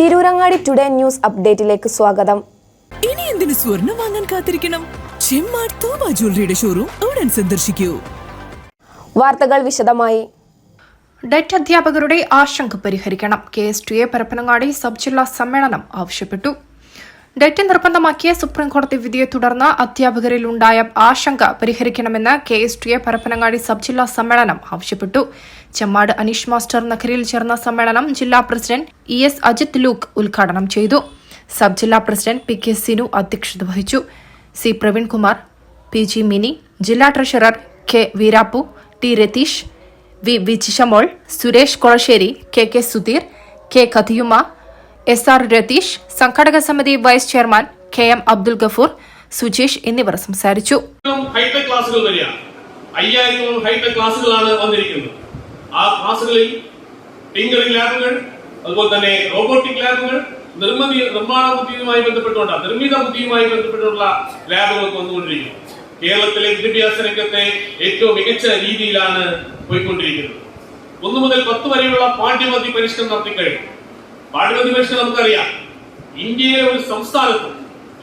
Tirurangadi today news അപ്ഡേറ്റിലേക്ക് സ്വാഗതം. ഇനി എന്തിനു സ്വർണം വാങ്ങാൻ കാത്തിരിക്കണം? ചെമ്മാട് തോമ ജ്വല്ലറിയുടെ ഷോറൂം ഉടൻ സന്ദർശിക്കൂ. വാർത്തകൾ വിശദമായി. ഡെറ്റ് അധ്യാപകരുടെ ആശങ്ക പരിഹരിക്കണം. K S T A Parappanangadi sub ജില്ലാ സമ്മേളനം ആവശ്യപ്പെട്ടു. ഡെറ്റ് നിർബന്ധമാക്കിയ സുപ്രീംകോടതി വിധിയെ തുടർന്ന് അധ്യാപകരിൽ ഉണ്ടായ ആശങ്ക പരിഹരിക്കണമെന്ന് K S T A Parappanangadi sub ജില്ലാ സമ്മേളനം ആവശ്യപ്പെട്ടു. ചെമ്മാട് അനീഷ് മാസ്റ്റർ നഗരിയിൽ ചേർന്ന സമ്മേളനം ജില്ലാ president E S Ajith Luke ഉദ്ഘാടനം ചെയ്തു. സബ് ജില്ലാ പ്രസിഡന്റ് പി കെ സിനു അധ്യക്ഷത വഹിച്ചു. C Praveenkumar P G Mini ജില്ലാ treasurer K Veerappu T Ratheesh V Vijishamol Suresh Kolassery K K Sudheer K Kathiyuma S R Ratheesh സംഘാടക സമിതി vice chairman K M Abdul Gafoor Sujesh എന്നിവർ സംസാരിച്ചു. Hi tech ക്ലാസുകൾ വരികയാണ് അയ്യായിരത്തോളം ഹൈടെക് ക്ലാസുകളാണ് വന്നിരിക്കുന്നത്. ആ ക്ലാസുകളിൽ ടിങ്കറിംഗ് ലാബുകൾ അതുപോലെ തന്നെ റോബോട്ടിക് ലാബുകൾ നിർമ്മിതി നിർമ്മാണ ബുദ്ധിയുമായി ബന്ധപ്പെട്ടുകൊണ്ട് നിർമ്മിത ബുദ്ധിയുമായി ബന്ധപ്പെട്ടുള്ള ലാബുകൾ വന്നുകൊണ്ടിരിക്കുന്നു. കേരളത്തിലെ വിദ്യാഭ്യാസ രംഗത്തെ ഏറ്റവും മികച്ച രീതിയിലാണ് പോയിക്കൊണ്ടിരിക്കുന്നത്. ഒന്നു മുതൽ പത്ത് വരെയുള്ള പാഠ്യപദ്ധതി പരിഷ്കരണം നടത്തിക്കഴിഞ്ഞു. പാഠ്യപദ്ധതി പരിഷ്കരണം നമുക്കറിയാം. ഇന്ത്യയിലെ ഒരു സംസ്ഥാനത്ത്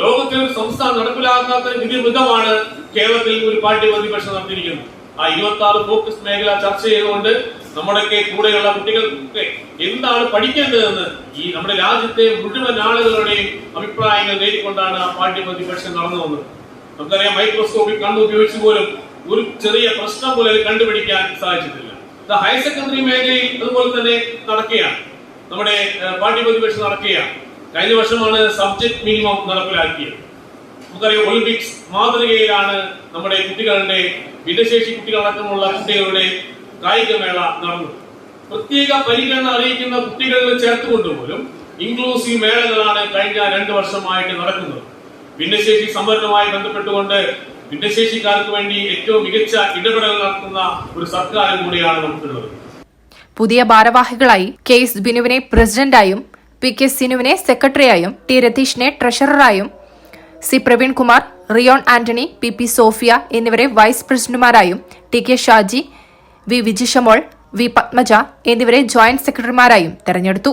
ലോകത്തിലെ ഒരു സംസ്ഥാനം നടപ്പിലാക്കാത്ത വിധി വിധമാണ് കേരളത്തിൽ ഒരു പാഠ്യപദ്ധതി പരിഷ്കരണം നടത്തിയിരിക്കുന്നത്. ആ ഇരുപത്തി ആറ് ഫോക്കസ് മേഖല ചർച്ച ചെയ്തുകൊണ്ട് നമ്മുടെയൊക്കെ കൂടെയുള്ള കുട്ടികൾക്ക് എന്താണ് പഠിക്കേണ്ടതെന്ന് ഈ നമ്മുടെ രാജ്യത്തെ മുഴുവൻ ആളുകളുടെയും അഭിപ്രായങ്ങൾ നേടിക്കൊണ്ടാണ് ആ പാഠ്യപദ്ധതി പരിഷ്കരണം നടന്നു വന്നത്. നമുക്കറിയാം മൈക്രോസ്കോപ്പിൽ കണ്ണ് ഉപയോഗിച്ച് പോലും ഒരു ചെറിയ പ്രശ്നം പോലും കണ്ടുപിടിക്കാൻ സാധിച്ചിട്ടില്ല. ഹയർ സെക്കൻഡറി മേഖലയിൽ അതുപോലെ തന്നെ നടക്കുകയാണ്. നമ്മുടെ പാർട്ടി പരിഷ്കരണം നടക്കുകയാണ്. കഴിഞ്ഞ വർഷമാണ് സബ്ജക്ട് മിനിമം നടപ്പിലാക്കിയത്. നമുക്കറിയാം ഒളിമ്പിക്സ് മാതൃകയിലാണ് നമ്മുടെ കുട്ടികളുടെ ഭിന്നശേഷി കുട്ടികളടക്കമുള്ള കുട്ടികളുടെ കായികമേള നടന്നു പ്രത്യേക പരിഗണന അറിയിക്കുന്ന കുട്ടികളിൽ ചേർത്തുകൊണ്ടുപോലും ഇൻക്ലൂസീവ് മേളകളാണ് കഴിഞ്ഞ രണ്ട് വർഷമായിട്ട് നടക്കുന്നത്. ഭിന്നശേഷി സംവരണവുമായി ബന്ധപ്പെട്ടുകൊണ്ട് ഭിന്നശേഷിക്കാർക്ക് വേണ്ടി ഏറ്റവും മികച്ച ഇടപെടൽ നടത്തുന്ന ഒരു സർക്കാരും കൂടിയാണ് നമുക്കുള്ളത്. പുതിയ ഭാരവാഹികളായി കെ എസ് ബിനുവിനെ പ്രസിഡന്റായും പി കെ സിനുവിനെ സെക്രട്ടറിയായും ടി രതീഷിനെ ട്രഷററായും C Praveenkumar Riyon Antony P P Sophia എന്നിവരെ vice പ്രസിഡന്റുമാരായും T K Shaji V Vijishamol V Padmaja എന്നിവരെ ജോയിന്റ് സെക്രട്ടറിമാരായും തെരഞ്ഞെടുത്തു.